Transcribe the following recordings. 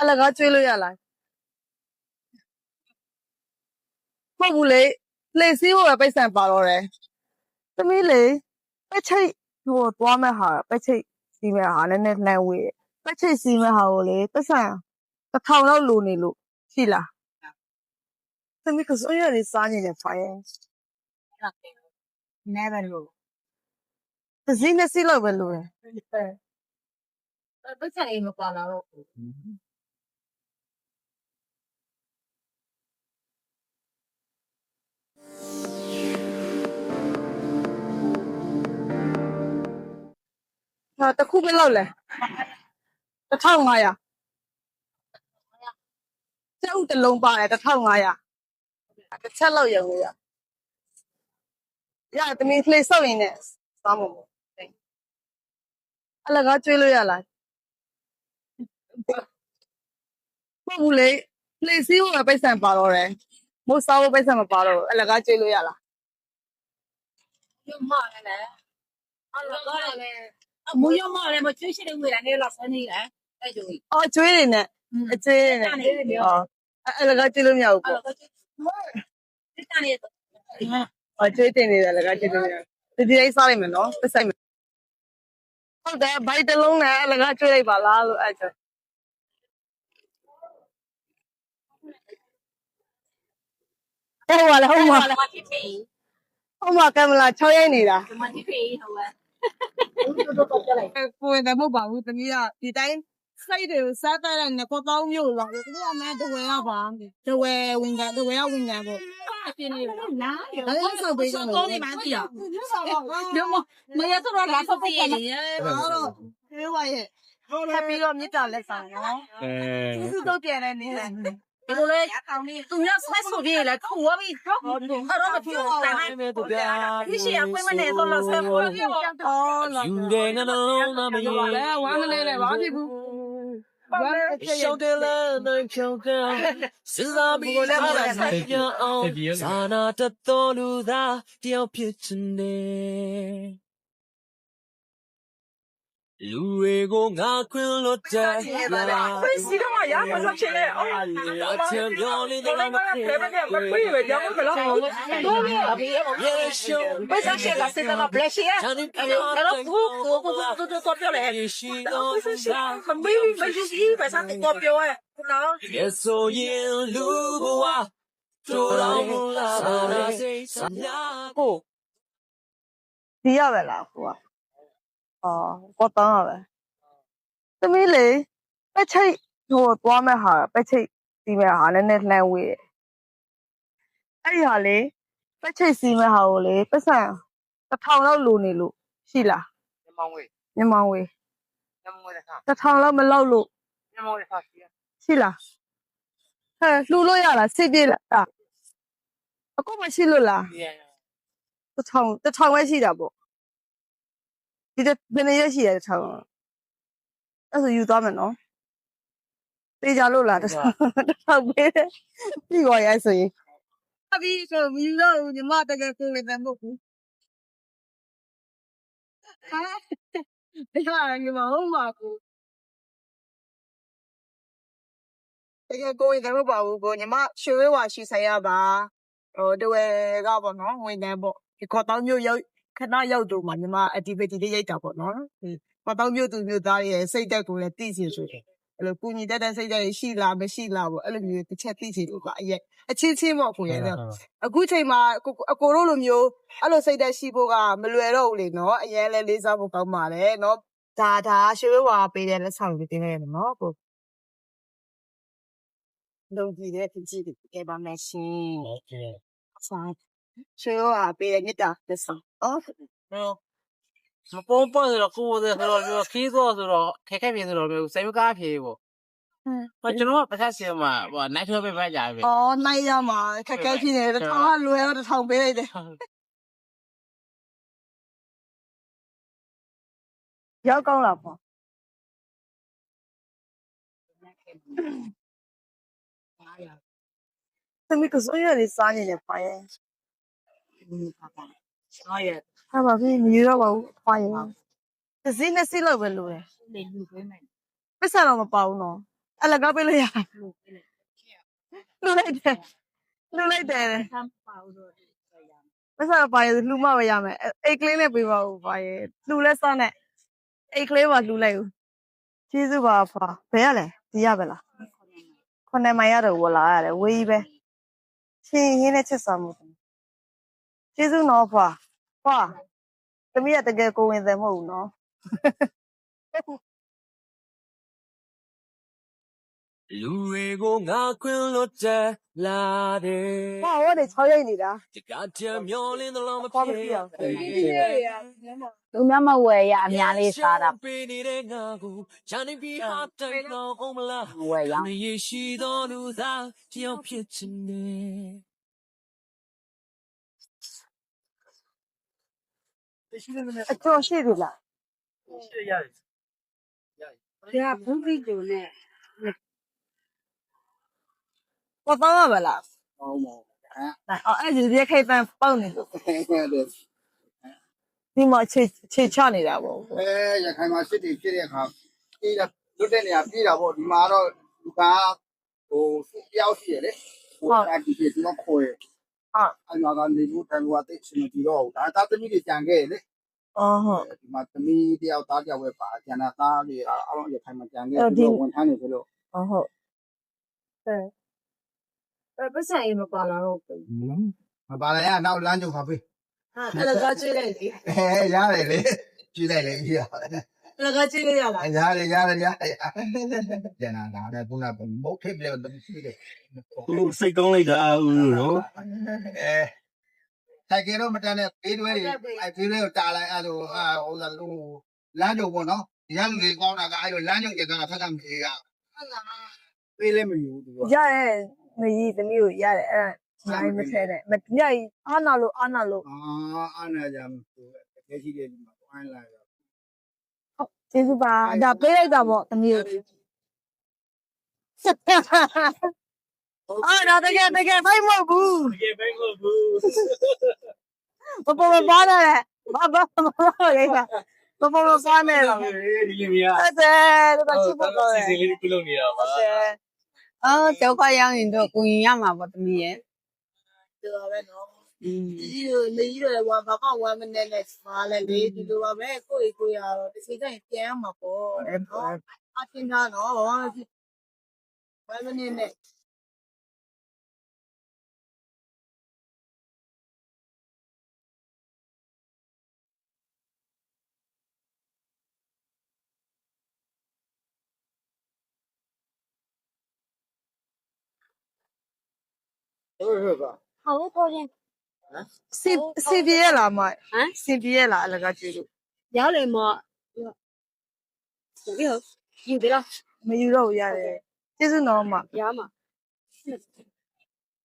အလကားကျွေးလို့ရလားမဟုတ်ဘူးလေလေစီးဖို့ပဲပိတ်ဆံပါတော့တယ်သမီးလေပက်ချိတ်ဟိုသွားမဲ့ဟာပက်ချိတ်စီးမဲ့ဟာနည်းနည်းလှမ်းဝေးတယ်ပက်ချိတ်စီးမဲ့ဟာကိုလေပိတ်ဆံတစ်ထောင်လောက်လိုနေလို့ရှိလားသမီးကစိုးရလေးစားနေတယ်ဖိုင် never know တစ်စီးနှစ်စီးလောက်ပဲလိုတယ်ပတ်ချက်အိမ်မပါလာတော့ ဟာတစ်ခုပဲလောက်လဲ1500ကျုပ်တစ်လုံးပါတယ်1500တစ်ချက်လောက်ရုံလို့ရရတမီးလှေစောက်ရင်လည်းစားမှာပေါ့အလကားကျွေးလို့ရလားမဟုတ်ဘူးလေလှေစီးဖို့ပဲပိတ်ဆံပါတော့တယ် မို့စားဖို့ပိတ်ဆံမပါတော့ဘူးအလကားကျွေးလို့ရလားရမလည်းအဲ့တော့လည်းအမရမလည်းမချွေးရှိတဲ့ဝေးလာနေလားဆန်းနေလားအဲ့ကျိုးအော်ကျွေးနေနဲ့အကျွေးနေနဲ့အော်အလကားကျွေးလို့မရဘူးအဲ့ပေါ့တော့ဒီတန်နေတော့အော်ကျွေးတင်နေတယ်လကားကျွေးလို့မရဘူးဒီဒီလေးစားလိုက်မယ်နော်ပစိုက်မယ်ဟုတ်တယ်ဘိုက်တစ်လုံးနဲ့အလကားကျွေးလိုက်ပါလားလို့အဲ့ကြော ဟုတ်ပါလေဟုတ်ပါမတိဖေးဟုတ်ပါကင်မလာ6ရိုက်နေတာမတိဖေးဟုတ်လားတော့တော့ကြလိုက်ကိုယ်လည်းမဟုတ်ပါဘူးတမီးကဒီတိုင်းစိတ်တွေကိုစားတတ်တဲ့ငကောတောင်းမျိုးလောက်ဒီကမှတဝဲရပါတဝဲဝင်ကတဝဲရဝင်ကပေါ့အပြင်းနေလားအဲ့ဒါဆောက်ပေးကြမယ်ကောင်းနေမှန်းသိရဒီမမရတော့လာတော့ပြည့်နေရဘာလို့ဟေးဝါရဲ့ထပ်ပြီးတော့မြစ်တာလက်ဆောင်နော်အဲသူစုတော့ပြန်နေနေတယ် ဒီလိုလေသူများဆက်ဆိုပြည့်လေခုဝပြီးတော့အဲ့တော့မပြောတာနဲ့မဲတို့ဗျာဒီရှိအပွင့်မနေတော့ဆက်ပေါ်ပြီးတော့အော်လာယူတဲ့ငါလုံးသားမရေလဲဝမ်းလေးလေးဘာဖြစ်ဘူးဘာလဲဖြစ်ရှောင်းတယ်လားနိုင်ချောင်းကစဉ်းစားပြီးလည်းမဆိုင်ပြအောင်သာနာတတော်လူသားတယောက်ဖြစ်ချင်တယ် လူတွေကိုငါခွင်လို့တဲ့လားဖိစီတော့ရမလို့ချင်လေအော်အချင်ပြောလေးတော့မဖြစ်ဘယ်ဘက်ကခွေးပဲကြောင်းကလားရေရှုံးဘယ်ဆက်ဆက်လာစတဲ့ဘလက်ရှိရချန်နေအဲ့တော့ကိုကိုကိုကိုကိုကိုပြောလေရေရှိတော့စားမမေးမရှိပဲစားတော့ပြောရနော် Yes, so you lose. တို့တော်မူလာစာစိတ်စမြကိုဒီရပဲလားကိုက အော်ကောတောင်းရပဲသမီးလေပက်ချိတ်ဟိုသွားမဲ့ဟာပက်ချိတ်စီးမဲ့ဟာနည်းနည်းလှမ်းဝေးတယ်အဲ့ဒီဟာလေပက်ချိတ်စီးမဲ့ဟာကိုလေပတ်စံတစ်ထောင်လောက်လိုနေလို့ရှိလားညမောင်းဝေးမြန်မာဝေးညမောင်းဝေးတစ်ခါတစ်ထောင်လောက်မလောက်လို့ညမောင်းတစ်ခါရှိရရှိလားဟဲ့လှူလို့ရလားစိတ်ပြေးလားအခုမရှိလို့လားဒီရတစ်ထောင်တစ်ထောင်ပဲရှိတာပေါ့ ဒီတစ်ဘယ်နှစ်ရက်ရှိရတစ်ထောင်အဲ့ဆိုယူသွားမယ်နော်တေးကြလို့လားတစ်ထောင်တစ်ထောင်ပေးတယ်ပြီးသွားရဲဆိုရင်အပြီးဆိုမယူတော့ဘူးညီမတကယ်ကိုယ်လည်းမဟုတ်ဘူးဟာဒီကညီမဟုတ်ပါဘူးတကယ်ကိုယ်လ ခဏရောက်တော့မှမြန်မာ activity လေးရိုက်တာပေါ့နော်။မပေါင်းမြို့သူမြို့သားရဲ့စိတ်ဓာတ်ကိုလည်းသိစေဆိုတယ်။အဲ့လိုကုညီတတ်တဲ့စိတ်ဓာတ်ရရှိလားမရှိလားပေါ့အဲ့လိုမျိုးတစ်ချက်သိချင်လို့ပါအရက်အချင်းချင်းပေါ့ကိုရဲ့အခုချိန်မှာအကိုတို့လိုမျိုးအဲ့လိုစိတ်ဓာတ်ရှိဖို့ကမလွယ်တော့ဘူးလေနော်အရင်လဲလေးစားဖို့ကောင်းပါတယ်နော်ဒါဒါရွှေဝါပေးတဲ့လက်ဆောင်တွေတင်ရတယ်နော်ကိုလုံးကြီးတဲ့ဖြစ်ကြည့်ကြပါမယ်ရှင်ဟုတ်ကဲ့ဆာ ဆိုင်ရွှေဝဲဝါပေးတဲ့မြတ်တာလက်ဆောင်အော်မပုံးပတ်ဆိုတော့ကိုယ်ဆိုတော့ပြောခီးသွားဆိုတော့ခက်ခက်ပြေဆိုတော့မျိုးစိတ်မကားပြေပေါ့ဟိုကျွန်တော်ကပတ်သက်စီမှာဟိုနိုင်ထွေးပဲပဲကြာပြီအော်နိုင်ရမှာခက်ခဲဖြစ်နေတယ်တစ်ထောင်ကလွယ်တော့တစ်ထောင်ပေးလိုက်တယ်ရောက်ကောင်းလားပေါ့သမီးကစိုးရလေးစားနေတယ်ဖွာရဲ့ ဆောရဟာပါပြီမြည်တော့ပါဘူးဖွာရဲ့တစ်စီးနှစ်စီးလောက်ပဲလိုတယ်လေလူပေးမယ်ပစ္စံတော့မပါဘူးနော်အဲ့လကားပေးလို့ရလူလိုက်တယ်လူလိုက်တယ်ဆမ်းပါဦးတော့ဆိုရမယ်မဆာပါရလူမပဲရမယ်အိတ်ကလေးနဲ့ပေးပါဦးပါရလူလဲစောနဲ့အိတ်ကလေးပါလူလိုက်ဦးကျေးဇူးပါဖာဘယ်ရလဲဒီရပဲလားခုနှစ်မိုင်ရတော့ဝလာရတယ်ဝေးကြီးပဲချင်းရင်းနဲ့ချက်စားမှု ကျေးဇူးနော်ဖာဖာသမီးကတကယ်ကိုဝင်တယ်မဟုတ်ဘူးနော်လူတွေကိုငါခွင်လွတ်တယ်လာတယ်ဖာဟောတယ်6ရိတ်နေတာတကတည်းမျောလင်းသလားမဖာမဖြစ်ဖြစ်အောင်လူများမဝယ်ရအများလေးစားတာပေးနေတဲ့ငါကိုဂျာနေပြီးဟာတိုင်တော့အောင်မလားဝယ်ရအောင်မရရှိတော်လူသားတယောက်ဖြစ်ချင်တယ် အကျော်ရှိပြီလားဒါဘူးပြီးတူနဲ့ပေါ်တော့ပါလားဟုတ်ပါဘူးဟမ်အော်အဲ့ဒီဒီခိတ်ပန်ပေါက်နေလို့အဲ့ဒါဒီမှာခြေခြေချနေတာပေါ့အဲရခိုင်မှာစစ်တီဖြစ်တဲ့အခါပြေးတာလွတ်တဲ့နေရာပြေးတာပေါ့ဒီမှာတော့လူကဟိုစုတယောက်ရှိရလေဟိုအတီဖြစ်ဒီတော့ခေါ်ရဟာ အဲ့မှာကနေဘူးတိုင်ဝါတိတ်စနေဒီတော့ဒါသားသမီးတွေကြံခဲ့လေအော်ဟုတ်ဒီမှာသမီးတယောက်သားတယောက်ပဲပါကျန်တာသားတွေအားလုံးရခိုင်မှာကြံခဲ့ပြီးတော့ဝန်ထမ်းတွေဆိုလို့အော်ဟုတ်အဲအဲပတ်စံရေးမပါလာတော့ဘူးမပါလဲနောက်လမ်းကြုံပါပေးဟာအဲ့ဒါကကျွေးလိုက်လေအဲရတယ်လေကြည့်လိုက်လေကြီးရအဲ့ ဒါကကျွေးလိုက်ရလားရတယ်ရတယ်ရတယ်ကျန်တာဒါလည်းခုနကမုတ်ထိပ်လေတမီးတွေသူစိတ်ကောင်းလိုက်တာဦးနော်အဲတိုင်ကေတော့မတန်တဲ့ဘေးတွဲတွေအဲဘေးတွဲကိုတာလိုက်အဲလိုအာဟိုလာလို့လမ်းကြုံပေါ့နော်ဒီကလူတွေကောင်းတာကအဲလိုလမ်းကြုံကျတာဖက်ကမကြီးကပေးလဲမယူဘူးသူကရတယ်မကြီးသမီးကိုရတယ်အဲ့ဒါနိုင်မထဲနဲ့မညကြီးအာနာလို့အာနာလို့အာအာနာကြမ်းသူတကယ်ရှိတယ်ဒီမှာဝိုင်းလာရော ကျေးဇူးပါဒါပေးလိုက်တာပေါ့သမီးကိုအာဒါတကယ်တကယ်ဖိုက်မဟုတ်ဘူးတကယ်ပဲမဟုတ်ဘူးပပမပါနဲ့ဘာဘာဘာရေးပါပပမပါနဲ့ဒီလိုမျိုးအဲ့ဒါတော့ချစ်ဖို့တော့စီစဉ်လေးပြုလုပ်နေတာပါအော်ဒုက္ခရောက်ရင်တော့ကိုရင်ရမှာပေါ့သမီးရဲ့ဒီလိုပဲနော်อืมဒီ လိုလေကြီးတွေဝါဘာကဝမ်းမနဲ့နဲ့ပါလဲလေဒီလိုပါပဲကိုယ့်ကိုယ်ရတော့တစ်ချိန်ကျရင်ပြန်ရမှာပေါ့နော်အချင်းသားနော်ဘာမှဖြစ်ဝမ်းမနဲ့နဲ့ဟုတ်ဟုတ်ပါဟုတ် ကိုရင်စီစီပြရလားမဟမ်စီပြရလားအလကားကြည့်လို့ရောက်လေမော်ဒီဟုတ်ယူပြီလားမယူတော့ဘူးရတယ်ကျေးဇူးတော်မရမှာ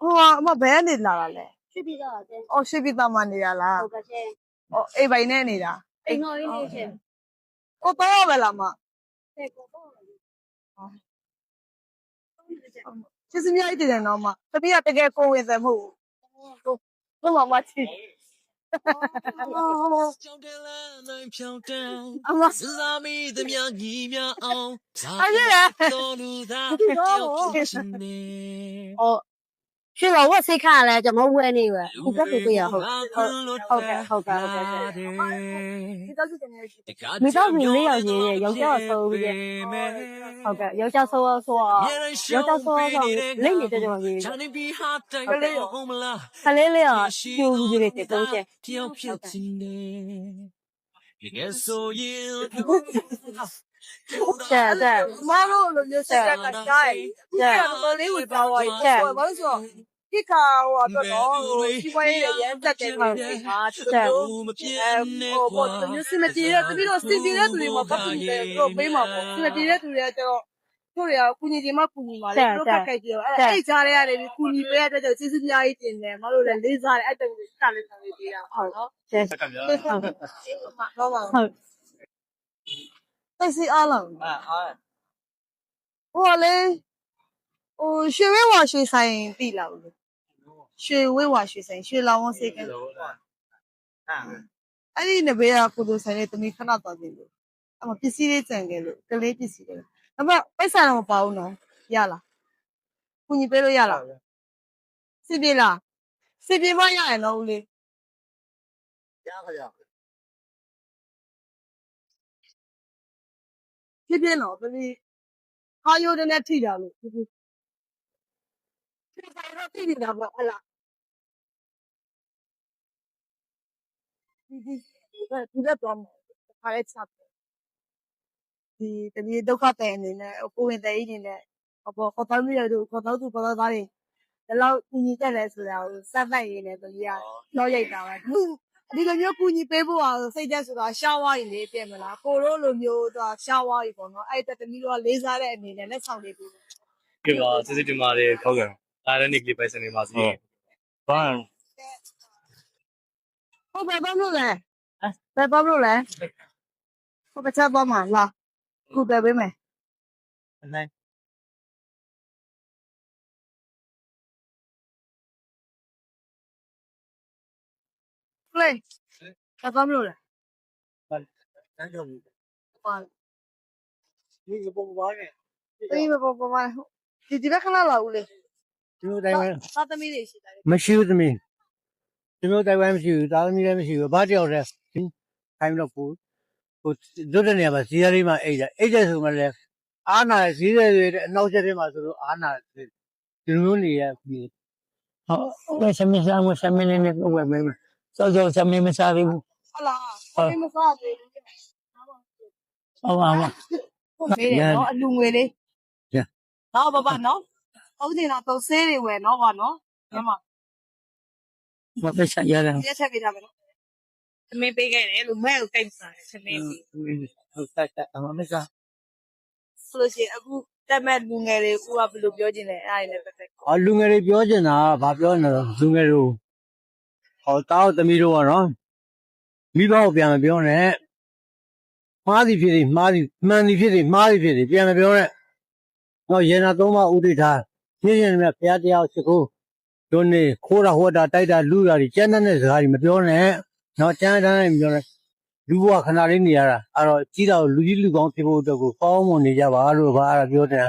ဟိုကအမဘယ်ကနေလာတာလဲဖြစ်ပြီးတော့တဲ့အော်ရှိပြီးသားမနေတာလားဟုတ်ကဲ့ရှင်အော်အိမ်ပိုင်နဲ့နေတာအိမ်တော်လေးလေးရှင်ကိုတော့ပဲလားမတဲ့ကိုတော့ကျေးဇူးများကြီးတင်တယ်နော်မတပည့်ကတကယ်ကိုဝင်တယ်မဟုတ်ဘူး ကိုကိုမမချီကြောင်တ ရှင်တော်ဝက်စိတ်ခါလဲကျွန်တော်ဝယ်နေပဲခုကပြပြရဟုတ်ဟုတ်ကဲ့ဟုတ်ကဲ့ဟုတ်ကဲ့ဒီတော့ကျနေရှိမိသားစုလေးယောက်ရင်းရဲ့ယောက်ျားဆိုပြီးရဲ့ဟုတ်ကဲ့ယောက်ျားဆိုဆိုယောက်ျားဆိုဆိုလိမ့်နေတဲ့ကြောင့်ရင်းချန်နေပြီးဟာတိုင်တော့အောင်မလားခလေးလေးကကျူလူကြီးတွေတုံးချက်တယောက်ဖြစ်ချင်တယ်ငယ်ဆိုရင် တဲ့တဲ့မတို့လိုမျိုးစက်ကကတိုင်းတဲ့တော်လေးဝင်ပါဝါရီဘာလို့ဆိုဒီကဟိုတော့ဒီဝိုင်းရမ်းတက်တယ်ဟုတ်ကဲ့ဟာတက်မပြအဲင်းနဲ့ဟိုကွာပေါ့မျိုးစမပြေတဲ့တပည့်တော့စင်ပြေတဲ့သူတွေမှာပတ်ပြီးတယ်သူတို့ပေးမှာပေါ့စမပြေတဲ့သူတွေကကျတော့သူတွေကကုညီချင်းမှကုညီမှာလေသူတို့ခက်ခဲကြည့်တော့အဲ့အဲ့ကြားရရတယ်ကုညီပေးတဲ့အတွက်ကျေးဇူးများကြီးတင်တယ်မတို့လည်းလေးစားတယ်အဲ့တကူစကလည်းဆောင်ပေးတာဟုတ်နော်တဲ့စက်ကပြားဟုတ်ပါပါဟုတ် သိစီအားလုံးအာအာဟိုလေဟိုရွှေဝဲဝါရွှေဆိုင်ပြီလားလို့ရွှေဝဲဝါရွှေဆိုင်ရွှေလောင်ဝစေကလို့လားအာအဲ့ဒီနဘေးကကုသိုလ်ဆိုင်နဲ့တမီခဏသွားပြီလို့အမပစ္စည်းလေးကြံခဲ့လို့ကလေးပစ္စည်းတွေဒါပေမဲ့ပိတ်ဆန်တော့မပါဘူးနော်ရလားကုညီပေးလို့ရလားစစ်ပြေလားစစ်ပြေမရရင်တော့ဦးလေးရခရ ဖြစ်ဖြစ်တော့တပီဟာယိုတဲ့နဲ့ထိတာလို့ဖြစ်ဖြစ်ဖြစ်ဆိုင်တော့ထိနေတာပေါ့ဟဲ့လားဒီဒီဒီလက်တော့ခါရဲချပ်ဒီတပီဒုက္ခတဲ့အနေနဲ့ကိုဝင်တဲ့အနေနဲ့အပေါ်ခေါ်တော်မျိုးတို့ခေါ်တော်သူခေါ်တော်သားတွေဒီလောက်ကူညီတက်လဲဆိုတာကိုစက်လိုက်ရင်းနဲ့တပီကတော့ရိုက်တာပဲခု ဒီလိုမျိုးကူညီပေးဖို့အောင်စိတ်သက်ဆိုတာရှားဝါးရည်လေးပြင်မလားကိုတို့လိုမျိုးတော့ရှားဝါးရည်ပေါ့နော်အဲ့တက်တမီတော့လေးစားတဲ့အနေနဲ့လက်ဆောင်လေးပေးကဲပါစစ်စစ်တင်ပါတယ်ခောက်ကန်အားရနေကလေးပိုင်စနေပါစီဘာဟုတ်ပဲဘာလို့လဲဘယ်ဘာလို့လဲဟုတ်ပဲချက်သွားမှာလာခုပဲပေးမယ်နိုင်ပလေးဘာဘာလို့လဲတန်းကြောင့် ပါဒီကပုံပါနဲ့အေးဘာဘာဘာဒီဒီဘက်ခဏလာဦးလေဒီလိုတိုင်းပဲသာသမီတွေရှိတယ်မရှိဘူးသမီးဒီလိုတိုင်းပဲမရှိဘူးတာသမီးလည်းမရှိဘူးဘာတယောက်လဲခိုင်းတော့ကိုကိုဒုတဲ့နေရာမှာဇီးရီးမှာအိတ်တယ်အိတ်တယ်ဆိုမှလည်းအာနာဇီးရဲတဲ့အနောက်ချက်ထဲမှာဆိုတော့အာနာဒီလိုနေရပြီဟုတ်ဝယ်စမင်းစားမစမင်းနဲ့ဝယ်မယ် စောစောစမင်းမစားသေးဘူးဟုတ်လားဘာမစားသေးဘူးဟုတ်ပါဘူးပေးတယ်နော်အလူငွေလေးနော်ဘာဘာနော်ဟုတ်တယ်နော်တော့ဆေးတွေဝယ်နော်ဘာနော်ညမမပစ္စရတယ်ပြည့်ချက်ပေးတာပဲနော်သမင်းပေးခဲ့တယ်လို့မဲကိုကိတ်စားတယ်သမင်းပေးဟုတ်တက်တက်အမမစားဆိုလို့ရှိရင်အခုတက်မဲ့လူငယ်တွေအခုကဘယ်လိုပြောချင်လဲအဲ့ဒါလည်းပဲပဲအော်လူငယ်တွေပြောချင်တာကဘာပြောနေလဲလူငယ်တို့ ဟောတောက်သမီးတို့ကနော်မိဘကိုပြန်မပြောနဲ့မှားသည်ဖြစ်သည်မှားသည်မှန်သည်ဖြစ်သည်မှားသည်ဖြစ်သည်ပြန်မပြောနဲ့တော့ရေနာသုံးပါဥဒိထားပြင်းရင်မြတ်ဘုရားတရားရှိခိုးတို့နေခိုးတာဟောတာတိုက်တာလူတာတွေကျန်းတဲ့စကားတွေမပြောနဲ့နော်ကျန်းတဲ့မပြောနဲ့လူဘဝခဏလေးနေရတာအဲ့တော့ကြီးတော့လူကြီးလူကောင်းဖြစ်ဖို့အတွက်ကိုကောင်းမွန်နေကြပါလို့ဘာအဲ့ဒါပြောတယ်